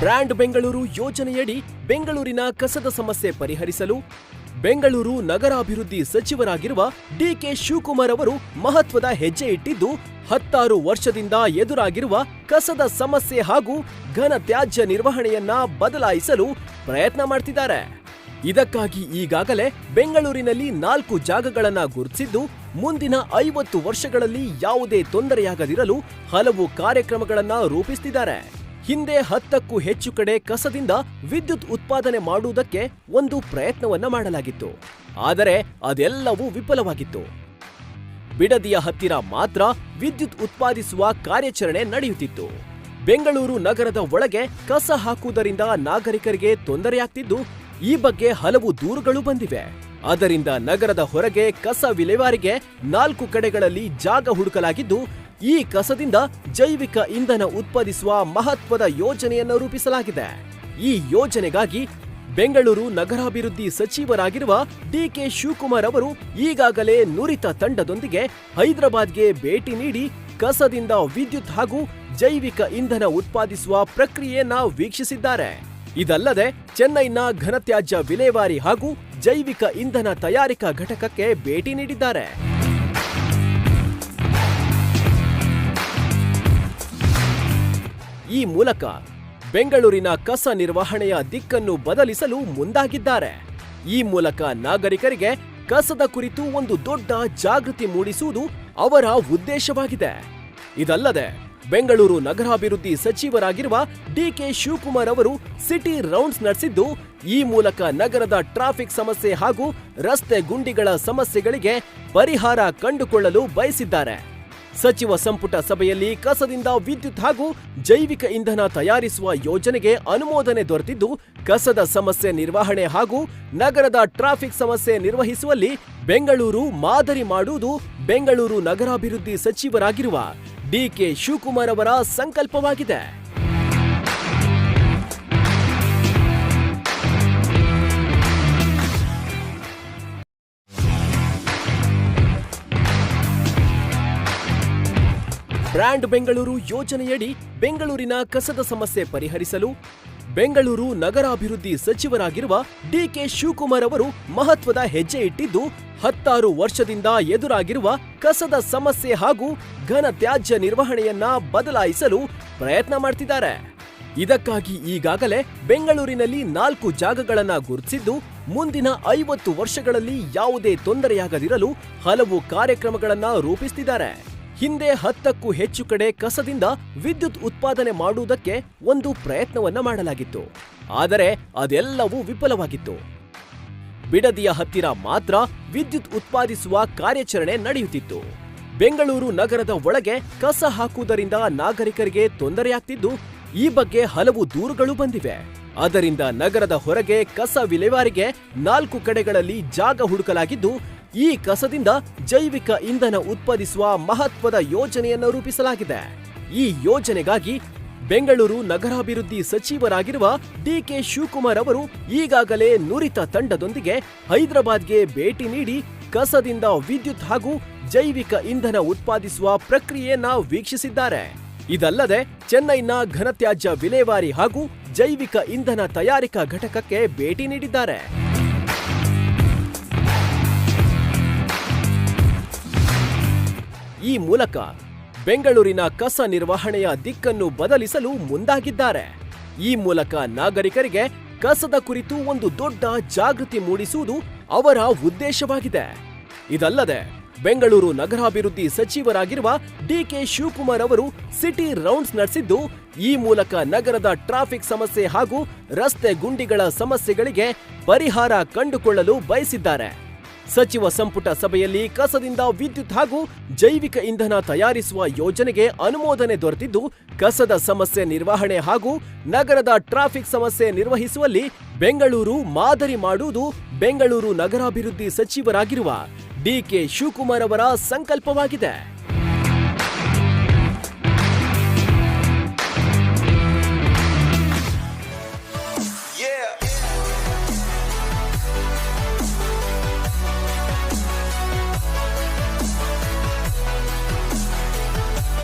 Brand Bengaluru ಯೋಜನೆಯಡಿ ಬೆಂಗಳೂರಿನ ಕಸದ ಸಮಸ್ಯೆ ಪರಿಹರಿಸಲು ಬೆಂಗಳೂರು ನಗರಾಭಿವೃದ್ಧಿ ಸಚಿವರಾಗಿರುವ ಡಿಕೆ ಶಿವಕುಮಾರ್ ಅವರು ಮಹತ್ವದ ಹೆಜ್ಜೆ ಇಟ್ಟಿದ್ದು, ಹತ್ತಾರು ವರ್ಷದಿಂದ ಎದುರಾಗಿರುವ ಕಸದ ಸಮಸ್ಯೆ ಹಾಗೂ ಘನ ತ್ಯಾಜ್ಯ ನಿರ್ವಹಣೆಯನ್ನ ಬದಲಾಯಿಸಲು ಪ್ರಯತ್ನ ಮಾಡ್ತಿದ್ದಾರೆ. ಇದಕ್ಕಾಗಿ ಈಗಾಗಲೇ ಬೆಂಗಳೂರಿನಲ್ಲಿ ನಾಲ್ಕು ಜಾಗಗಳನ್ನು ಗುರುತಿಸಿದ್ದು, ಮುಂದಿನ ಐವತ್ತು ವರ್ಷಗಳಲ್ಲಿ ಯಾವುದೇ ತೊಂದರೆಯಾಗದಿರಲು ಹಲವು ಕಾರ್ಯಕ್ರಮಗಳನ್ನು ರೂಪಿಸುತ್ತಿದ್ದಾರೆ ಹಿಂದೆ ಹತ್ತಕ್ಕೂ ಹೆಚ್ಚು ಕಡೆ ಕಸದಿಂದ ವಿದ್ಯುತ್ ಉತ್ಪಾದನೆ ಮಾಡುವುದಕ್ಕೆ ಒಂದು ಪ್ರಯತ್ನವನ್ನ ಮಾಡಲಾಗಿತ್ತು. ಆದರೆ ಅದೆಲ್ಲವೂ ವಿಫಲವಾಗಿತ್ತು. ಬಿಡದಿಯ ಹತ್ತಿರ ಮಾತ್ರ ವಿದ್ಯುತ್ ಉತ್ಪಾದಿಸುವ ಕಾರ್ಯಾಚರಣೆ ನಡೆಯುತ್ತಿತ್ತು. ಬೆಂಗಳೂರು ನಗರದ ಒಳಗೆ ಕಸ ಹಾಕುವುದರಿಂದ ನಾಗರಿಕರಿಗೆ ತೊಂದರೆಯಾಗ್ತಿದ್ದು, ಈ ಬಗ್ಗೆ ಹಲವು ದೂರುಗಳು ಬಂದಿವೆ. ಅದರಿಂದ ನಗರದ ಹೊರಗೆ ಕಸ ವಿಲೇವಾರಿಗೆ ನಾಲ್ಕು ಕಡೆಗಳಲ್ಲಿ ಜಾಗ ಹುಡುಕಲಾಗಿದ್ದು ಈ ಕಸದಿಂದ ಜೈವಿಕ ಇಂಧನ ಉತ್ಪಾದಿಸುವ ಮಹತ್ವದ ಯೋಜನೆಯನ್ನು ರೂಪಿಸಲಾಗಿದೆ. ಈ ಯೋಜನೆಗಾಗಿ ಬೆಂಗಳೂರು ನಗರಾಭಿವೃದ್ಧಿ ಸಚಿವರಾಗಿರುವ ಡಿಕೆ ಶಿವಕುಮಾರ್ ಅವರು ಈಗಾಗಲೇ ನುರಿತ ತಂಡದೊಂದಿಗೆ ಹೈದರಾಬಾದ್ಗೆ ಭೇಟಿ ನೀಡಿ ಕಸದಿಂದ ವಿದ್ಯುತ್ ಹಾಗೂ ಜೈವಿಕ ಇಂಧನ ಉತ್ಪಾದಿಸುವ ಪ್ರಕ್ರಿಯೆಯನ್ನ ವೀಕ್ಷಿಸಿದ್ದಾರೆ. ಇದಲ್ಲದೆ ಚೆನ್ನೈನ ಘನತ್ಯಾಜ್ಯ ವಿಲೇವಾರಿ ಹಾಗೂ ಜೈವಿಕ ಇಂಧನ ತಯಾರಿಕಾ ಘಟಕಕ್ಕೆ ಭೇಟಿ ನೀಡಿದ್ದಾರೆ. ಈ ಮೂಲಕ ಬೆಂಗಳೂರಿನ ಕಸ ನಿರ್ವಹಣೆಯ ದಿಕ್ಕನ್ನು ಬದಲಿಸಲು ಮುಂದಾಗಿದ್ದಾರೆ. ಈ ಮೂಲಕ ನಾಗರಿಕರಿಗೆ ಕಸದ ಕುರಿತು ಒಂದು ದೊಡ್ಡ ಜಾಗೃತಿ ಮೂಡಿಸುವುದು ಅವರ ಉದ್ದೇಶವಾಗಿದೆ. ಇದಲ್ಲದೆ, ಬೆಂಗಳೂರು ನಗರಾಭಿವೃದ್ಧಿ ಸಚಿವರಾಗಿರುವ ಡಿಕೆ ಶಿವಕುಮಾರ್ ಅವರು ಸಿಟಿ ರೌಂಡ್ಸ್ ನಡೆಸಿದ್ದು, ಈ ಮೂಲಕ ನಗರದ ಟ್ರಾಫಿಕ್ ಸಮಸ್ಯೆ ಹಾಗೂ ರಸ್ತೆ ಗುಂಡಿಗಳ ಸಮಸ್ಯೆಗಳಿಗೆ ಪರಿಹಾರ ಕಂಡುಕೊಳ್ಳಲು ಬಯಸಿದ್ದಾರೆ. ಸಚಿವ ಸಂಪುಟ ಸಭೆಯಲ್ಲಿ ಕಸದಿಂದ ವಿದ್ಯುತ್ ಹಾಗೂ ಜೈವಿಕ ಇಂಧನ ತಯಾರಿಸುವ ಯೋಜನೆಗೆ ಅನುಮೋದನೆ ದೊರೆತಿದ್ದು, ಕಸದ ಸಮಸ್ಯೆ ನಿರ್ವಹಣೆ ಹಾಗೂ ನಗರದ ಟ್ರಾಫಿಕ್ ಸಮಸ್ಯೆ ನಿರ್ವಹಿಸುವಲ್ಲಿ ಬೆಂಗಳೂರು ಮಾದರಿ ಮಾಡುವುದು ಬೆಂಗಳೂರು ನಗರಾಭಿವೃದ್ಧಿ ಸಚಿವರಾಗಿರುವ ಡಿಕೆ ಶಿವಕುಮಾರ್ ಅವರ ಸಂಕಲ್ಪವಾಗಿದೆ. ಬ್ರ್ಯಾಂಡ್ ಬೆಂಗಳೂರು ಯೋಜನೆಯಡಿ ಬೆಂಗಳೂರಿನ ಕಸದ ಸಮಸ್ಯೆ ಪರಿಹರಿಸಲು ಬೆಂಗಳೂರು ನಗರಾಭಿವೃದ್ಧಿ ಸಚಿವರಾಗಿರುವ ಡಿಕೆ ಶಿವಕುಮಾರ್ ಅವರು ಮಹತ್ವದ ಹೆಜ್ಜೆ ಇಟ್ಟಿದ್ದು, ಹತ್ತಾರು ವರ್ಷದಿಂದ ಎದುರಾಗಿರುವ ಕಸದ ಸಮಸ್ಯೆ ಹಾಗೂ ಘನ ತ್ಯಾಜ್ಯ ನಿರ್ವಹಣೆಯನ್ನ ಬದಲಾಯಿಸಲು ಪ್ರಯತ್ನ ಮಾಡ್ತಿದ್ದಾರೆ. ಇದಕ್ಕಾಗಿ ಈಗಾಗಲೇ ಬೆಂಗಳೂರಿನಲ್ಲಿ ನಾಲ್ಕು ಜಾಗಗಳನ್ನ ಗುರುತಿಸಿದ್ದು, ಮುಂದಿನ ಐವತ್ತು ವರ್ಷಗಳಲ್ಲಿ ಯಾವುದೇ ತೊಂದರೆಯಾಗದಿರಲು ಹಲವು ಕಾರ್ಯಕ್ರಮಗಳನ್ನ ರೂಪಿಸುತ್ತಿದ್ದಾರೆ ಹಿಂದೆ ಹತ್ತಕ್ಕೂ ಹೆಚ್ಚು ಕಡೆ ಕಸದಿಂದ ವಿದ್ಯುತ್ ಉತ್ಪಾದನೆ ಮಾಡುವುದಕ್ಕೆ ಒಂದು ಪ್ರಯತ್ನವನ್ನ ಮಾಡಲಾಗಿತ್ತು. ಆದರೆ ಅದೆಲ್ಲವೂ ವಿಫಲವಾಗಿತ್ತು. ಬಿಡದಿಯ ಹತ್ತಿರ ಮಾತ್ರ ವಿದ್ಯುತ್ ಉತ್ಪಾದಿಸುವ ಕಾರ್ಯಾಚರಣೆ ನಡೆಯುತ್ತಿತ್ತು. ಬೆಂಗಳೂರು ನಗರದ ಒಳಗೆ ಕಸ ಹಾಕುವುದರಿಂದ ನಾಗರಿಕರಿಗೆ ತೊಂದರೆಯಾಗ್ತಿದ್ದು, ಈ ಬಗ್ಗೆ ಹಲವು ದೂರುಗಳು ಬಂದಿವೆ. ಅದರಿಂದ ನಗರದ ಹೊರಗೆ ಕಸ ವಿಲೇವಾರಿಗೆ ನಾಲ್ಕು ಕಡೆಗಳಲ್ಲಿ ಜಾಗ ಹುಡುಕಲಾಗಿದ್ದು ಈ ಕಸದಿಂದ ಜೈವಿಕ ಇಂಧನ ಉತ್ಪಾದಿಸುವ ಮಹತ್ವದ ಯೋಜನೆಯನ್ನು ರೂಪಿಸಲಾಗಿದೆ. ಈ ಯೋಜನೆಗಾಗಿ ಬೆಂಗಳೂರು ನಗರಾಭಿವೃದ್ಧಿ ಸಚಿವರಾಗಿರುವ ಡಿಕೆ ಶಿವಕುಮಾರ್ ಅವರು ಈಗಾಗಲೇ ನುರಿತ ತಂಡದೊಂದಿಗೆ ಹೈದರಾಬಾದ್ಗೆ ಭೇಟಿ ನೀಡಿ ಕಸದಿಂದ ವಿದ್ಯುತ್ ಹಾಗೂ ಜೈವಿಕ ಇಂಧನ ಉತ್ಪಾದಿಸುವ ಪ್ರಕ್ರಿಯೆಯನ್ನ ವೀಕ್ಷಿಸಿದ್ದಾರೆ. ಇದಲ್ಲದೆ ಚೆನ್ನೈನ ಘನತ್ಯಾಜ್ಯ ವಿಲೇವಾರಿ ಹಾಗೂ ಜೈವಿಕ ಇಂಧನ ತಯಾರಿಕಾ ಘಟಕಕ್ಕೆ ಭೇಟಿ ನೀಡಿದ್ದಾರೆ. ಈ ಮೂಲಕ ಬೆಂಗಳೂರಿನ ಕಸ ನಿರ್ವಹಣೆಯ ದಿಕ್ಕನ್ನು ಬದಲಿಸಲು ಮುಂದಾಗಿದ್ದಾರೆ. ಈ ಮೂಲಕ ನಾಗರಿಕರಿಗೆ ಕಸದ ಕುರಿತು ಒಂದು ದೊಡ್ಡ ಜಾಗೃತಿ ಮೂಡಿಸುವುದು ಅವರ ಉದ್ದೇಶವಾಗಿದೆ. ಇದಲ್ಲದೆ ಬೆಂಗಳೂರು ನಗರಾಭಿವೃದ್ಧಿ ಸಚಿವರಾಗಿರುವ ಡಿಕೆ ಶಿವಕುಮಾರ್ ಅವರು ಸಿಟಿ ರೌಂಡ್ಸ್ ನಡೆಸಿದ್ದು, ಈ ಮೂಲಕ ನಗರದ ಟ್ರಾಫಿಕ್ ಸಮಸ್ಯೆ ಹಾಗೂ ರಸ್ತೆ ಗುಂಡಿಗಳ ಸಮಸ್ಯೆಗಳಿಗೆ ಪರಿಹಾರ ಕಂಡುಕೊಳ್ಳಲು ಬಯಸಿದ್ದಾರೆ. ಸಚಿವ ಸಂಪುಟ ಸಭೆಯಲ್ಲಿ ಕಸದಿಂದ ವಿದ್ಯುತ್ ಹಾಗೂ ಜೈವಿಕ ಇಂಧನ ತಯಾರಿಸುವ ಯೋಜನೆಗೆ ಅನುಮೋದನೆ ದೊರೆತಿದ್ದು, ಕಸದ ಸಮಸ್ಯೆ ನಿರ್ವಹಣೆ ಹಾಗೂ ನಗರದ ಟ್ರಾಫಿಕ್ ಸಮಸ್ಯೆ ನಿರ್ವಹಿಸುವಲ್ಲಿ ಬೆಂಗಳೂರು ಮಾದರಿ ಮಾಡುವುದು ಬೆಂಗಳೂರು ನಗರಾಭಿವೃದ್ಧಿ ಸಚಿವರಾಗಿರುವ ಡಿಕೆ ಶಿವಕುಮಾರ್ ಅವರ ಸಂಕಲ್ಪವಾಗಿದೆ.